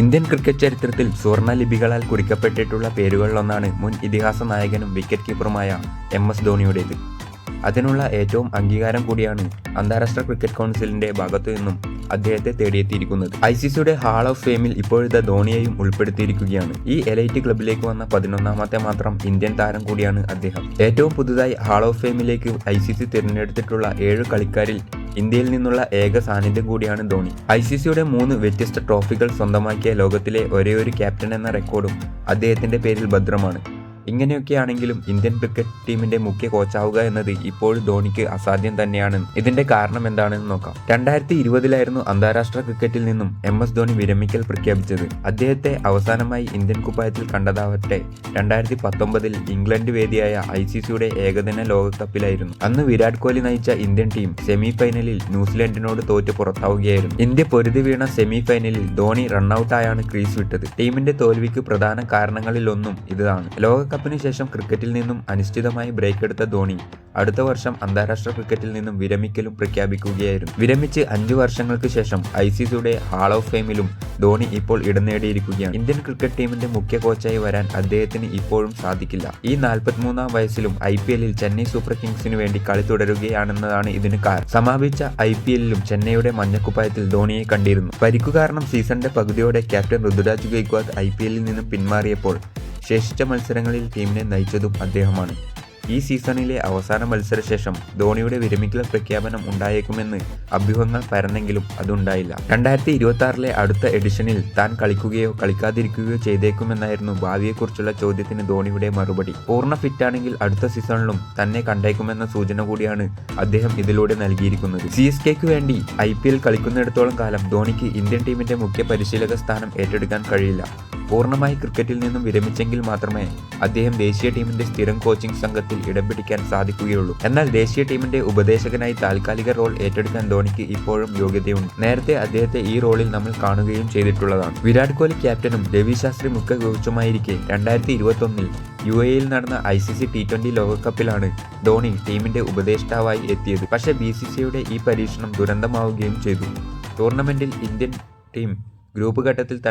Indian cricket ചരിത്രത്തിൽ സുവർണ ലിപികളാൽ കുറിക്കപ്പെട്ടിട്ടുള്ള പേരുകളിലൊന്നാണ് മുൻ ഇതിഹാസ നായകനും വിക്കറ്റ് കീപ്പറുമായ എം എസ് ധോണിയുടേത്. അതിനുള്ള ഏറ്റവും അംഗീകാരം കൂടിയാണ് അന്താരാഷ്ട്ര ക്രിക്കറ്റ് കൗൺസിലിന്റെ ഭാഗത്തു നിന്നും അദ്ദേഹത്തെ തേടിയെത്തിയിരിക്കുന്നത്. ഐ സി സിയുടെ ഹാൾ ഓഫ് ഫെയിമിൽ ഇപ്പോഴത്തെ ധോണിയെയും ഉൾപ്പെടുത്തിയിരിക്കുകയാണ്. ഈ എലൈറ്റ് ക്ലബിലേക്ക് വന്ന പതിനൊന്നാമത്തെ മാത്രം ഇന്ത്യൻ താരം കൂടിയാണ് അദ്ദേഹം. ഏറ്റവും പുതുതായി ഹാൾ ഓഫ് ഫെയിമിലേക്ക് ഐ സി സി തിരഞ്ഞെടുത്തിട്ടുള്ള ഏഴ് കളിക്കാരിൽ ഇന്ത്യയിൽ നിന്നുള്ള ഏക സാന്നിധ്യം കൂടിയാണ് ധോണി. ഐ സി സിയുടെ മൂന്ന് വ്യത്യസ്ത ട്രോഫികൾ സ്വന്തമാക്കിയ ലോകത്തിലെ ഒരേയൊരു ക്യാപ്റ്റൻ എന്ന റെക്കോർഡും അദ്ദേഹത്തിന്റെ പേരിൽ ഭദ്രമാണ്. ഇങ്ങനെയൊക്കെയാണെങ്കിലും ഇന്ത്യൻ ക്രിക്കറ്റ് ടീമിന്റെ മുഖ്യ കോച്ചാവുക എന്നത് ഇപ്പോഴും ധോണിക്ക് അസാധ്യം തന്നെയാണ്. ഇതിന്റെ കാരണം എന്താണെന്ന് നോക്കാം. രണ്ടായിരത്തി ഇരുപതിലായിരുന്നു അന്താരാഷ്ട്ര ക്രിക്കറ്റിൽ നിന്നും എം എസ് ധോണി വിരമിക്കൽ പ്രഖ്യാപിച്ചത്. അദ്ദേഹത്തെ അവസാനമായി ഇന്ത്യൻ കുപ്പായത്തിൽ കണ്ടതാവട്ടെ രണ്ടായിരത്തി പത്തൊമ്പതിൽ ഇംഗ്ലണ്ട് വേദിയായ ഐ സി സിയുടെ ഏകദിന ലോകകപ്പിലായിരുന്നു. അന്ന് വിരാട് കോഹ്ലി നയിച്ച ഇന്ത്യൻ ടീം സെമി ഫൈനലിൽ ന്യൂസിലൻഡിനോട് തോറ്റ് പുറത്താവുകയായിരുന്നു. ഇന്ത്യ പൊരുതി വീണ സെമി ഫൈനലിൽ ധോണി റണ്ണൌട്ടായാണ് ക്രീസ് വിട്ടത്. ടീമിന്റെ തോൽവിക്ക് പ്രധാന കാരണങ്ങളിലൊന്നും ഇതാണ്. ലോകകപ്പിന് ശേഷം ക്രിക്കറ്റിൽ നിന്നും അനിശ്ചിതമായി ബ്രേക്ക് എടുത്ത ധോണി അടുത്ത വർഷം അന്താരാഷ്ട്ര ക്രിക്കറ്റിൽ നിന്നും വിരമിക്കലും പ്രഖ്യാപിക്കുകയായിരുന്നു. വിരമിച്ച് അഞ്ചു വർഷങ്ങൾക്ക് ശേഷം ഐ സി സിയുടെ ഹാൾ ഓഫ് ഫെയിമിലും ധോണി ഇപ്പോൾ ഇടം നേടിയിരിക്കുകയാണ്. ഇന്ത്യൻ ക്രിക്കറ്റ് ടീമിന്റെ മുഖ്യ കോച്ചായി വരാൻ അദ്ദേഹത്തിന് ഇപ്പോഴും സാധിക്കില്ല. ഈ നാൽപ്പത്തിമൂന്നാം വയസ്സിലും ഐ പി എല്ലിൽ ചെന്നൈ സൂപ്പർ കിങ്സിനു വേണ്ടി കളി തുടരുകയാണെന്നതാണ് ഇതിന് കാരണം. സമാപിച്ച ഐ പി എല്ലിലും ചെന്നൈയുടെ മഞ്ഞക്കുപ്പായത്തിൽ ധോണിയെ കണ്ടിരുന്നു. പരിക്കു കാരണം സീസണിന്റെ പകുതിയോടെ captain Rituraj Gaikwad I P എല്ലിൽ നിന്നും പിന്മാറിയപ്പോൾ ശേഷിച്ച മത്സരങ്ങളിൽ ടീമിനെ നയിച്ചതും അദ്ദേഹമാണ്. ഈ സീസണിലെ അവസാന മത്സരശേഷം ധോണിയുടെ വിരമിക്കൽ പ്രഖ്യാപനം ഉണ്ടായേക്കുമെന്ന് അഭ്യൂഹങ്ങൾ പരന്നെങ്കിലും അതുണ്ടായില്ല. രണ്ടായിരത്തി ഇരുപത്തി ആറിലെ അടുത്ത എഡിഷനിൽ താൻ കളിക്കുകയോ കളിക്കാതിരിക്കുകയോ ചെയ്തേക്കുമെന്നായിരുന്നു ഭാവിയെക്കുറിച്ചുള്ള ചോദ്യത്തിന് ധോണിയുടെ മറുപടി. പൂർണ ഫിറ്റാണെങ്കിൽ അടുത്ത സീസണിലും തന്നെ കണ്ടേക്കുമെന്ന സൂചന കൂടിയാണ് അദ്ദേഹം ഇതിലൂടെ നൽകിയിരിക്കുന്നത്. സി എസ് കെക്ക് വേണ്ടി ഐ പി എൽ കളിക്കുന്നിടത്തോളം കാലം ധോണിക്ക് ഇന്ത്യൻ ടീമിന്റെ മുഖ്യ പരിശീലക സ്ഥാനം ഏറ്റെടുക്കാൻ കഴിയില്ല. പൂർണമായി ക്രിക്കറ്റിൽ നിന്നും വിരമിച്ചെങ്കിൽ മാത്രമേ അദ്ദേഹം ദേശീയ ടീമിന്റെ സ്ഥിരം കോച്ചിംഗ് സംഘത്തിൽ ഇടം പിടിക്കാൻ സാധിക്കുകയുള്ളൂ. എന്നാൽ ദേശീയ ടീമിന്റെ ഉപദേശകനായി താൽക്കാലിക റോൾ ഏറ്റെടുക്കാൻ ധോണിക്ക് ഇപ്പോഴും യോഗ്യതയുണ്ട്. നേരത്തെ അദ്ദേഹത്തെ ഈ റോളിൽ നമ്മൾ കാണുകയും ചെയ്തിട്ടുള്ളതാണ്. വിരാട് കോഹ്ലി ക്യാപ്റ്റനും രവി ശാസ്ത്രി മുഖ്യ കോച്ചുമായിരിക്കെ രണ്ടായിരത്തി ഇരുപത്തി ഒന്നിൽ യു എയിൽ നടന്ന I C C T twenty ലോകകപ്പിലാണ് Dhoni ടീമിന്റെ ഉപദേഷ്ടാവായി എത്തിയത്. പക്ഷേ ബി സി സിയുടെ ഈ പരീക്ഷണം ദുരന്തമാവുകയും ചെയ്തു. ടൂർണമെന്റിൽ ഇന്ത്യൻ ടീം ഗ്രൂപ്പ് ഘട്ടത്തിൽ തന്നെ